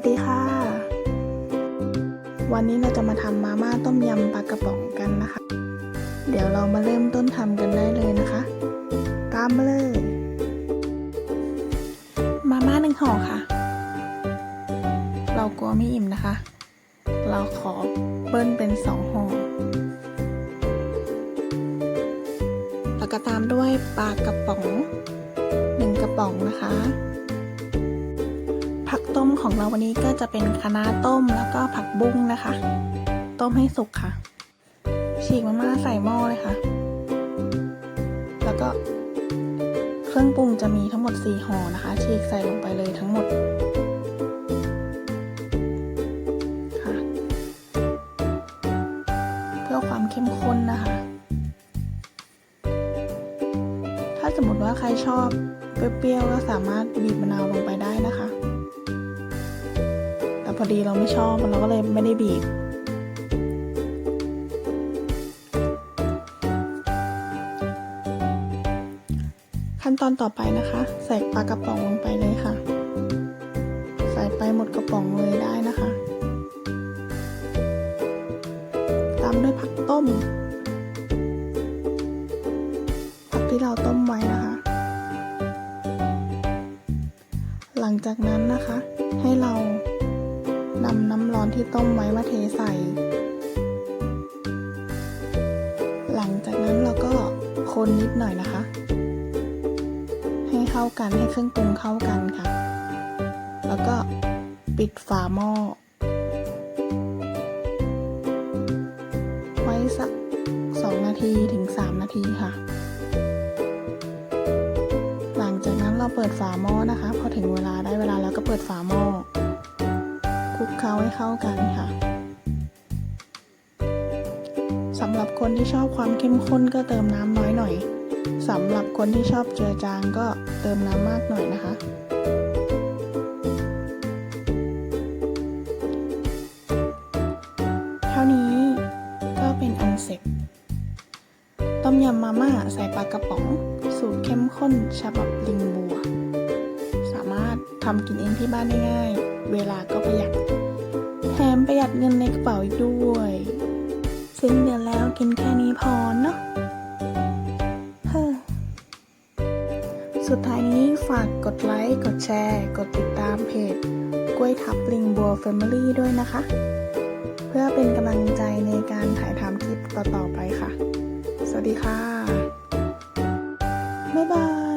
วัสดีค่ะ วันนี้เราจะมาทำมาม่าต้มยำปลากระป๋องกันนะคะ เดี๋ยวเรามาเริ่มต้นทำกันได้เลยนะคะ ตามมาเลย มาม่าหนึ่งห่อค่ะ เรากลัวไม่อิ่มนะคะ เราขอเบิ้ลเป็นสองห่อแล้วก็ตามด้วยปลากระป๋องหนึ่งกระป๋องนะคะ ผักต้มของเราวันนี้ก็จะเป็นคะน้าต้มแล้วก็ผักบุ้งนะคะ ต้มให้สุกค่ะ ฉีกมาม่าใส่หม้อเลยค่ะ แล้วก็เครื่องปรุงจะมีทั้งหมด 4ห่อนะคะ ฉีกใส่ลงไปเลยทั้งหมดค่ะ เพื่อความเข้มข้นนะคะ ถ้าสมมติว่าใครชอบเปรี้ยวๆก็สามารถบีบมะนาวลงไป พอดีเราไม่ชอบเราก็เลยไม่ได้บีบขั้นตอนต่อไปนะคะ ใส่ปลากระป๋องลงไปเลยค่ะ ใส่ไปหมดกระป๋องเลยได้นะคะ ตามด้วยผักต้ม ผักที่เราต้มไว้นะคะ หลังจากนั้นนะคะให้เรา นำน้ำร้อนที่ต้มไว้มาเทใส่ หลังจากนั้นเราก็คนนิดหน่อยนะคะ ให้เข้ากันให้เครื่องปรุงเข้ากันค่ะ แล้วก็ปิดฝาหม้อ ไว้สัก 2 นาทีถึง 3 นาทีค่ะ หลังจากนั้นเราเปิดฝาหม้อนะคะ พอถึงเวลาได้เวลาแล้วก็เปิดฝาหม้อ เคล้าให้เข้ากันค่ะสำหรับคนที่ชอบความเข้มข้นก็เติมน้ำน้อยหน่อยสำหรับคนที่ชอบเจือจางก็เติมน้ำมากหน่อยนะคะ เท่านี้ก็เป็นอันเสร็จ ต้มยำมาม่าใส่ปลากระป๋อง สูตรเข้มข้นฉบับลิงบัว สามารถทำกินเองที่บ้านได้ง่าย เวลาก็ประหยัด ถมประหยัดเงินในกระเป๋าอีกด้วย สิ้นเดือนแล้วกินแค่นี้พอเนาะเฮ้อสุดท้ายนี้ฝากกดไลค์ กดแชร์ กดติดตามเพจ กล้วยทับลิงบัว Family ด้วยนะคะ เพื่อเป็นกำลังใจในการถ่ายทำคลิปต่อๆไปค่ะ สวัสดีค่ะ บ๊ายบาย